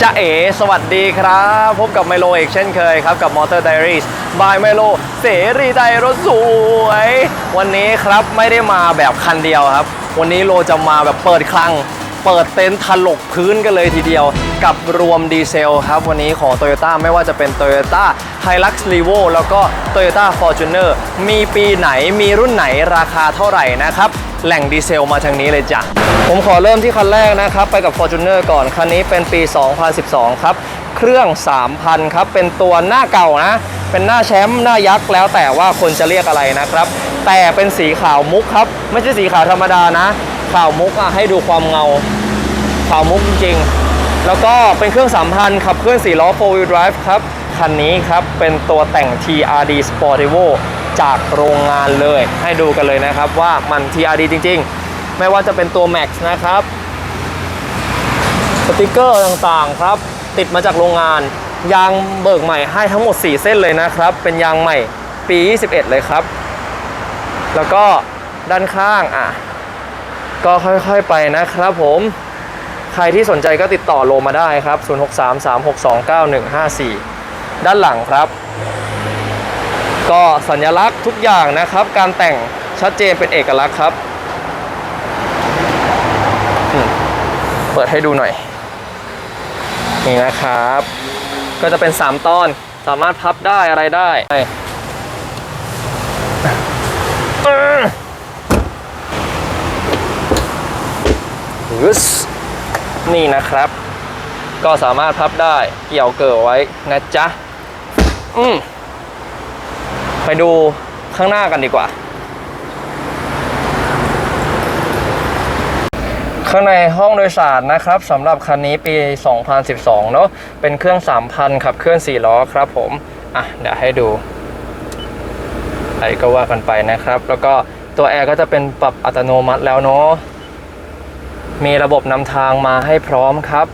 จ้าเอ๋สวัสดีครับ พบกับไมโลอีกเช่นเคยครับ กับ Motor Diaries by ไมโลเสรีไดรถสวย วันนี้ครับไม่ได้มาแบบคันเดียวครับ วันนี้โลจะมาแบบเปิดคลัง เปิดเต็นท์ถลกพื้นกันเลยทีเดียว กับรวมดีเซลครับ วันนี้ของ Toyota ไม่ว่าจะเป็น Toyota Hilux Revo แล้วก็ Toyota Fortuner มีปีไหนมีรุ่นไหนราคาเท่าไหร่นะครับ แหล่งดีเซลมาทางนี้เลยจ้ะ ผมขอเริ่มที่คันแรกนะครับ ไปกับ Fortuner ก่อน คันนี้เป็นปี 2012 ครับ เครื่อง 3,000 ครับ เป็นตัวหน้าเก่านะ เป็นหน้าแชมป์หน้ายักษ์แล้วแต่ว่าคนจะเรียกอะไรนะครับ แต่เป็นสีขาวมุกครับ ไม่ใช่สีขาวธรรมดานะ ข่าวมุกอะให้ดูความเงาข่าวมุกจริงๆ แล้วก็เป็นเครื่อง3,000ขับเคลื่อน4ล้อ 4 wheel drive ครับ คันนี้ครับ เป็นตัวแต่ง TRD Sportivo จากโรงงานเลยให้ดูกันเลยนะครับว่ามัน TRD จริงๆ ไม่ว่าจะเป็นตัว Max นะครับสติกเกอร์ต่างๆครับ ติดมาจากโรงงาน ยางเบิกใหม่ให้ทั้งหมด 4 เส้นเลยนะครับ เป็นยางใหม่ปี 21 เลยครับ แล้วก็ด้านข้างอะ ก็ค่อยๆไปนะครับผมใครที่สนใจก็ติดต่อโลมาได้ครับ 0633629154 ด้านหลังครับ ก็สัญลักษณ์ทุกอย่างนะครับ การแต่งชัดเจนเป็นเอกลักษณ์ครับ เปิดให้ดูหน่อย นี่นะครับ ก็จะเป็น 3 ตอนสามารถพับได้อะไรได้เออ ยึส นี่นะครับ ก็สามารถพับได้เกี่ยวเกิดไว้นะจ๊ะอืมไปดูข้างหน้ากันดีกว่า ข้างในห้องโดยสารนะครับสำหรับคันนี้ปี 2012 เนอะเป็นเครื่อง 3,000 ขับเคลื่อน 4 ล้อครับผม อะ เดี๋ยวให้ดูไอ้ก็ว่ากันไปนะครับ แล้วก็ตัวแอร์ก็จะเป็นปรับอัตโนมัติแล้วเนาะ มีระบบนำทางมาให้พร้อมครับ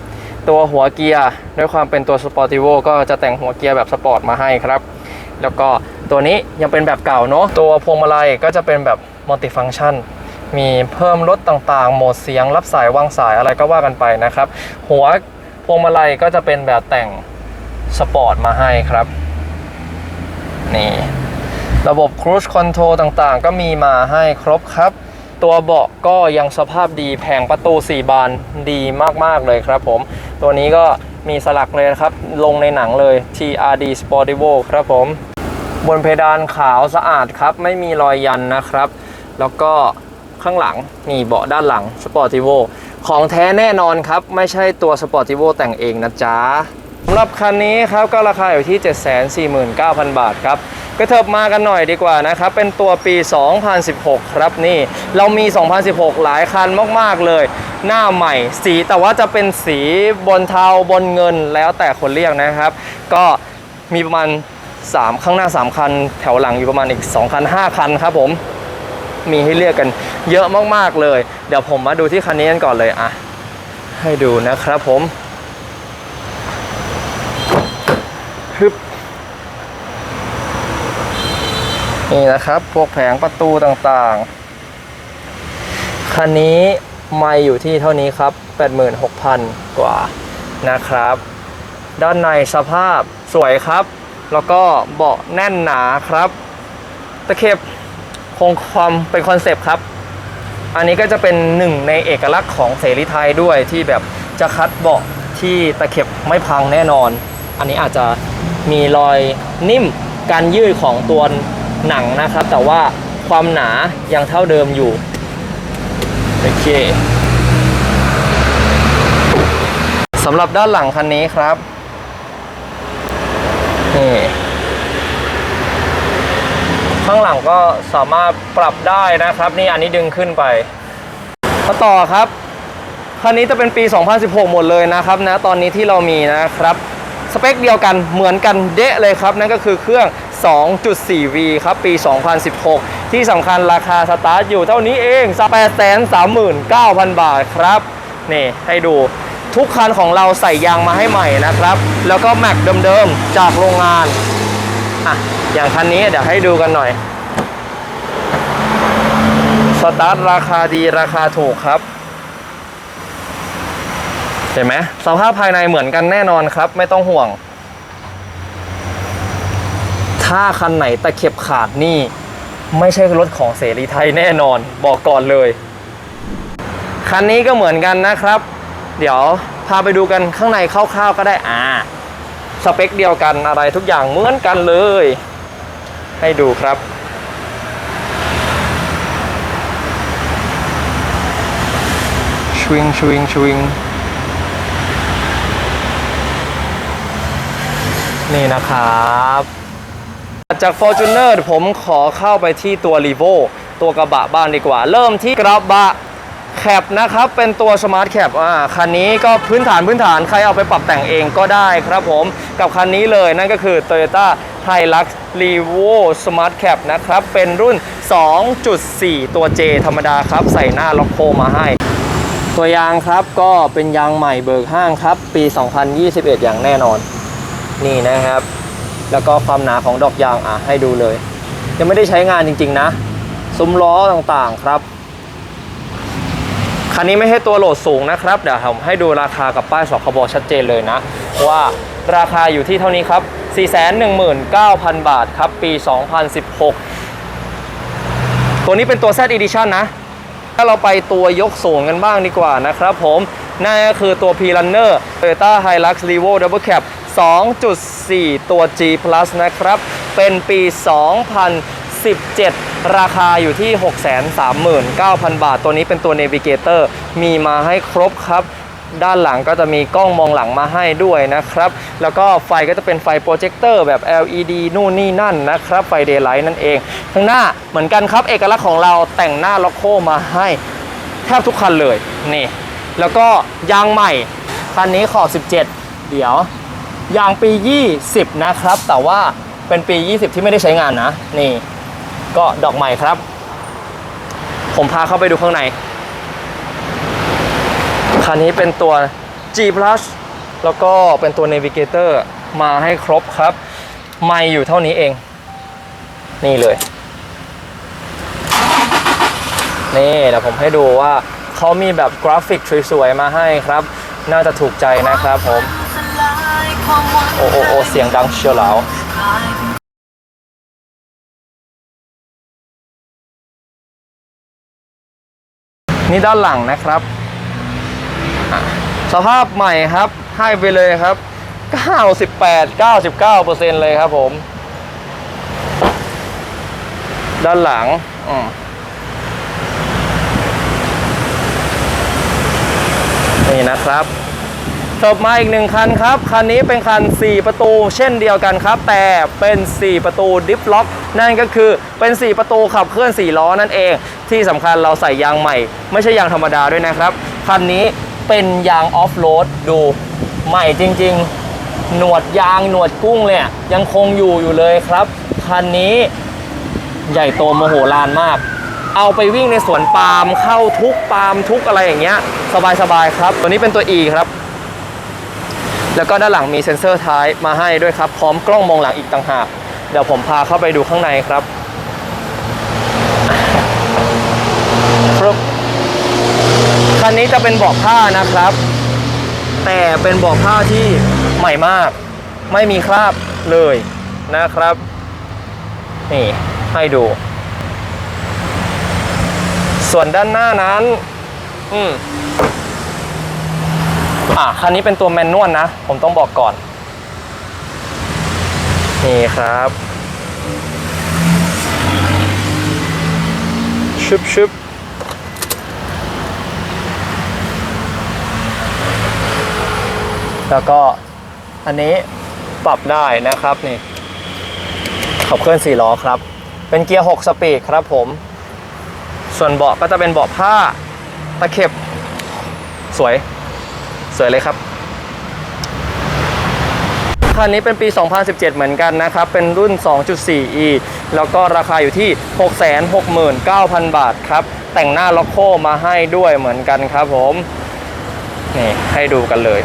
ตัวหัวเกียร์ด้วยความเป็นตัวสปอร์ติโวก็จะแต่งหัวเกียร์แบบสปอร์ตมาให้ครับ แล้วก็ตัวนี้ยังเป็นแบบเก่าเนาะตัวพวงมาลัยก็จะเป็นแบบมัลติฟัง c t ชันมีเพิ่มลดต่างๆ โหมดเสียงรับสายวางสายอะไรก็ว่ากันไปนะครับ หัวพวงมาลัยก็จะเป็นแบบแต่งสปอร์ตมาให้ครับนี่ระบบ Cruise Control ต่างๆ ก็มีมาให้ครบครับ ตัวเบาะก็ยังสภาพดีแผงประตู 4 บานดีมากๆเลยครับผม ตัวนี้ก็มีสลักเลยนะครับ ลงในหนังเลย TRD Sportivo ครับผม บนเพดานขาวสะอาดครับ ไม่มีรอยยันนะครับ แล้วก็ข้างหลังนี่เบาะด้านหลัง Sportivo ของแท้แน่นอนครับ ไม่ใช่ตัว Sportivo แต่งเองนะจ๊ะ สำหรับคันนี้ครับก็ราคาอยู่ที่ 749,000 บาทครับก็เถิบมากันหน่อยดีกว่านะครับ เป็นตัวปี 2016 ครับนี่เรามี 2016 หลายคันมาก ๆ เลย หน้าใหม่สีแต่ว่าจะเป็นสีบนเทาบนเงินแล้วแต่คนเรียกนะครับ ก็มีประมาณ 3 ข้างหน้า 3 คัน แถวหลังอยู่ประมาณอีก 2 คัน 5 คันครับผมมีให้เลือกกันเยอะมากๆเลย เดี๋ยวผมมาดูที่คันนี้กันก่อนเลยอะให้ดูนะครับผม นี่นะครับ พวกแผงประตูต่างๆ คันนี้ไม่อยู่ที่เท่านี้ครับ 86,000 กว่านะครับ ด้านในสภาพสวยครับ แล้วก็เบาะแน่นหนาครับ ตะเข็บคงความเป็นคอนเซปต์ครับ อันนี้ก็จะเป็นหนึ่งในเอกลักษณ์ของเสรีไทยด้วยที่แบบจะคัดเบาะที่ตะเข็บไม่พังแน่นอน อันนี้อาจจะมีรอยนิ่มการยืดของตัว หนังนะครับ แต่ว่าความหนายังเท่าเดิมอยู่ โอเคสำหรับด้านหลังคันนี้ครับนี่ข้างหลังก็สามารถปรับได้นะครับ นี่อันนี้ดึงขึ้นไปมาต่อครับ คันนี้จะเป็นปี 2016 หมดเลยนะครับนะตอนนี้ที่เรามีนะครับ สเปคเดียวกันเหมือนกันเดะเลยครับ นั่นก็คือเครื่อง 2.4V ครับ ปี 2016 ที่สำคัญราคาสตาร์ทอยู่เท่านี้เอง 839,000 บาทครับนี่ให้ดูทุกคันของเราใส่ยางมาให้ใหม่นะครับ แล้วก็แม็กเดิมๆ จากโรงงานอะอย่างคันนี้เดี๋ยวให้ดูกันหน่อย สตาร์ทราคาดีราคาถูกครับ เห็นไหมสภาพภายในเหมือนกันแน่นอนครับ ไม่ต้องห่วง ถ้าคันไหนตะเข็บขาดนี่ ไม่ใช่รถของเสรีไทยแน่นอน บอกก่อนเลย คันนี้ก็เหมือนกันนะครับ เดี๋ยวพาไปดูกันข้างในคร่าวๆก็ได้อ่าสเปคเดียวกันอะไรทุกอย่างเหมือนกันเลย ให้ดูครับชวิงชวิงชวิง นี่นะครับจาก Fortuner ผมขอเข้าไปที่ตัว r e v o ตัวกระบะบ้างดีกว่า เริ่มที่กระบะแคปนะครับ เป็นตัว Smart Cap อ่าคันนี้ก็พื้นฐานพื้นฐานใครเอาไปปรับแต่งเองก็ได้ครับผมกับคันนี้เลยนั่นก็คือ Toyota Hilux Revo Smart Cap นะครับ เป็นรุ่น 2.4 ตัว J ธรรมดาครับ ใส่หน้าล็อกโคมาให้ ตัวยางครับก็เป็นยางใหม่เบิกห้างครับ ปี 2021 อย่างแน่นอน นี่นะครับ แล้วก็ความหนาของดอกยางอะให้ดูเลย ยังไม่ได้ใช้งานจริง ๆ นะซุ้มล้อต่างๆครับ คันนี้ไม่ให้ตัวโหลดสูงนะครับ เดี๋ยวผมให้ดูราคากับป้ายสคบชัดเจนเลยนะ ว่าราคาอยู่ที่เท่านี้ครับ 419,000 บาทครับ ปี 2016 ตัวนี้เป็นตัว Z Edition นะ ถ้าเราไปตัวยกสูงกันบ้างดีกว่านะครับผมนั่นก็คือตัว P Runner Toyota Hilux Revo Double Cab 2.4 ตัว G Plus นะครับ เป็นปี 2017 ราคาอยู่ที่ 639,000 บาท ตัวนี้เป็นตัว Navigator มีมาให้ครบครับ ด้านหลังก็จะมีกล้องมองหลังมาให้ด้วยนะครับ แล้วก็ไฟก็จะเป็นไฟโปรเจคเตอร์แบบ LED นู่นนี่นั่นนะครับ ไฟเดย์ไลท์นั่นเอง ข้างหน้าเหมือนกันครับ เอกลักษณ์ของเราแต่งหน้าล็อกโคมาให้แทบทุกคันเลยนี่แล้วก็ยางใหม่ คันนี้ขอบ 17 เดี๋ยว ยางปี 20 นะครับ แต่ว่าเป็นปี 20 ที่ไม่ได้ใช้งานนะ นี่ ก็ดอกใหม่ครับ ผมพาเข้าไปดูข้างใน คันนี้เป็นตัว G Plus แล้วก็เป็นตัว Navigator มาให้ครบครับ ไม่อยู่เท่านี้เอง นี่เลย นี่เดี๋ยวผมให้ดูว่าเขามีแบบกราฟิกสวยๆมาให้ครับ น่าจะถูกใจนะครับผม โอ้โอโอเสียงดังเชียวแล้วนี่ด้านหลังนะครับ สภาพใหม่ครับให้ไปเลยครับ 98 99 เลยครับผม ด้านหลังอืมนี่นะครับ จบมาอีกหนึ่งคันครับ คันนี้เป็นคัน 4 ประตูเช่นเดียวกันครับ แต่เป็น 4 ประตูดิฟล็อกนั่นก็คือเป็น 4 ประตูขับเคลื่อน 4 ล้อนั่นเอง ที่สำคัญเราใส่ยางใหม่ ไม่ใช่ยางธรรมดาด้วยนะครับ คันนี้เป็นยางออฟโรดดูใหม่จริง ๆ หนวดยางหนวดกุ้งเนี่ยยังคงอยู่อยู่เลยครับ คันนี้ใหญ่โตโมโหลานมาก เอาไปวิ่งในสวนปาล์มเข้าทุกปาล์มทุกอะไรอย่างเงี้ยสบายๆครับ ตัวนี้เป็นตัว E ครับ แล้วก็ด้านหลังมีเซ็นเซอร์ท้ายมาให้ด้วยครับ พร้อมกล้องมองหลังอีกต่างหาก เดี๋ยวผมพาเข้าไปดูข้างในครับคันนี้จะเป็นเบาะผ้านะครับ แต่เป็นเบาะผ้าที่ใหม่มาก ไม่มีคราบเลยนะครับ นี่ให้ดู ส่วนด้านหน้านั้น อืม อะคันนี้เป็นตัวแมนนวลนะ ผมต้องบอกก่อน นี่ครับ ชึบชึบแล้วก็อันนี้ปรับได้นะครับนี่ขับเคลื่อน4ล้อครับ เป็นเกียร์ 6 สปีดครับผม ส่วนเบาะก็จะเป็นเบาะผ้าตะเข็บสวย สวยเลยครับคันนี้เป็นปี 2017 เหมือนกันนะครับ เป็นรุ่น 2.4e แล้วก็ราคาอยู่ที่ 669,000 บาทครับ แต่งหน้าล็อกโคมาให้ด้วยเหมือนกันครับผม นี่ให้ดูกันเลย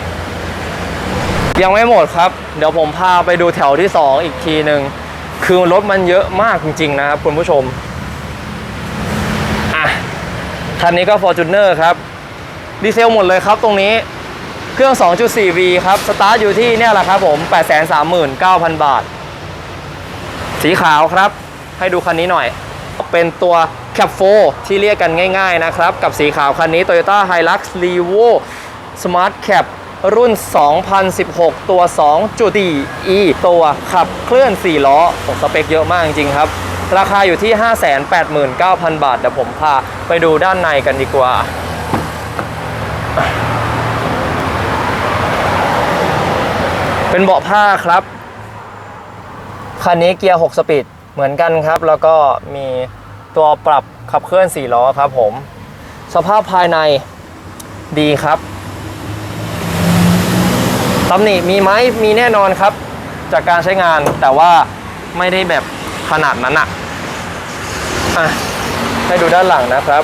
ยังไม่หมดครับ เดี๋ยวผมพาไปดูแถวที่ 2 อีกทีหนึ่ง คือรถมันเยอะมากจริง ๆ นะครับคุณผู้ชม อะ คันนี้ก็ Fortuner ครับ ดีเซลหมดเลยครับตรงนี้ เครื่อง 2.4V ครับ สตาร์ทอยู่ที่เนี่ยแหละครับผม 839,000 บาท สีขาวครับ ให้ดูคันนี้หน่อย เป็นตัว Cap 4ที่เรียกกันง่ายๆนะครับ กับสีขาวคันนี้ Toyota Hilux Revo Smart Cap รุ่น 2016 ตัว 2.4E ตัวขับเคลื่อน 4 ล้อผมสเปคเยอะมากจริงๆครับ ราคาอยู่ที่ 589,000 บาท เดี๋ยวผมพาไปดูด้านในกันดีกว่า เป็นเบาะผ้าครับคันนี้เกียร์ 6 สปีดเหมือนกันครับ แล้วก็มีตัวปรับขับเคลื่อน 4 ล้อครับผม สภาพภายในดีครับตำหนิมีไหมมีแน่นอนครับ จากการใช้งานแต่ว่าไม่ได้แบบขนาดนั้นอะอะ ให้ดูด้านหลังนะครับ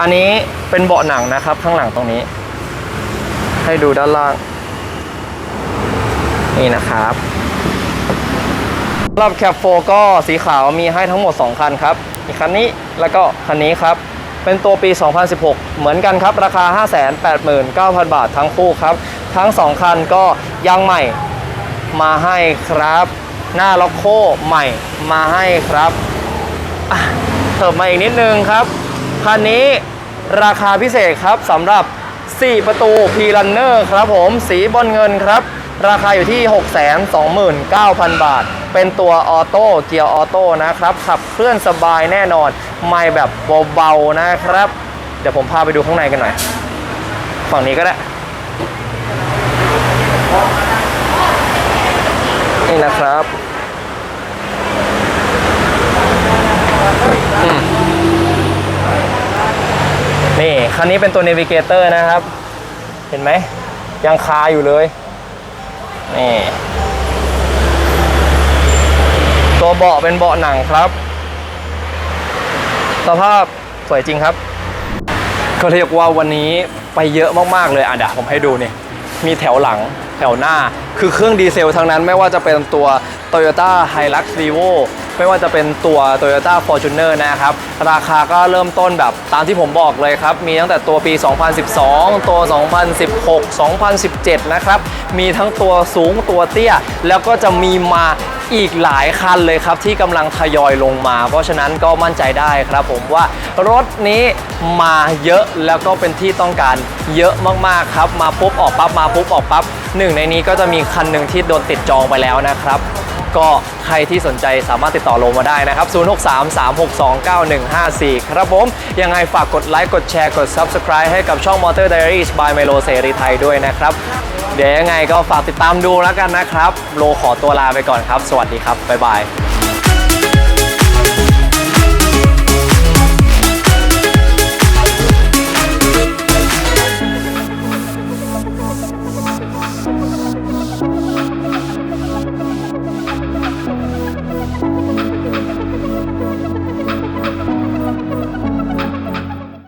อันนี้เป็นเบาะหนังนะครับข้างหลังตรงนี้ ให้ดูด้านล่าง นี่นะครับสำหรับแคปโฟก็สีขาวมีให้ทั้งหมด 2 คันครับมีคันนี้แล้วก็คันนี้ครับ เป็นตัวปี 2016 เหมือนกันครับ ราคา 589,000 บาททั้งคู่ครับ ทั้ง 2 คันก็ยางใหม่มาให้ครับ หน้าล็อกโคใหม่มาให้ครับเถิบมาอีกนิดนึงครับ คันนี้ราคาพิเศษครับสำหรับ 4 ประตู p r u n n e r ครับผมสีบอลเงินครับ ราคาอยู่ที่ 629,000 บาท เป็นตัวออโต้เกียร์ออโต้นะครับ ขับเคลื่อนสบายแน่นอน ไม่แบบเบาๆนะครับ เดี๋ยวผมพาไปดูข้างในกันหน่อย ฝั่งนี้ก็ได้ นี่นะครับอืม นี่เป็นตัว Navigator นะครับ เห็นไหม ยังคาอยู่เลย นี่ ตัวเบาะเป็นเบาะหนังครับ สภาพสวยจริงครับก็เรียกว่าวันนี้ไปเยอะมากๆเลยอะเดี๋ยวผมให้ดูนี่มีแถวหลังแถวหน้า คือเครื่องดีเซลทั้งนั้นไม่ว่าจะเป็นตัว Toyota Hilux Revo ไม่ว่าจะเป็นตัว Toyota Fortuner นะครับ ราคาก็เริ่มต้นแบบตามที่ผมบอกเลยครับ มีตั้งแต่ตัวปี 2012 ตัว 2016 2017 นะครับ มีทั้งตัวสูงตัวเตี้ย แล้วก็จะมีมาอีกหลายคันเลยครับ ที่กำลังทยอยลงมา เพราะฉะนั้นก็มั่นใจได้ครับผมว่ารถนี้มาเยอะแล้วก็เป็นที่ต้องการเยอะมากๆครับ มาปุ๊บออกปั๊บมาปุ๊บออกปั๊บหนึ่งในนี้ก็จะมีคันหนึ่งที่โดนติดจองไปแล้วนะครับ ก็ใครที่สนใจสามารถติดต่อโลมาได้นะครับ 0633629154 ครับผม ยังไงฝากกดไลค์ กดแชร์ กด Subscribe ให้กับช่อง Motor Diaries by Melo เสรีไทยด้วยนะครับ เดี๋ยวยังไงก็ฝากติดตามดูแล้วกันนะครับ โลขอตัวลาไปก่อนครับ สวัสดีครับ บ๊ายบาย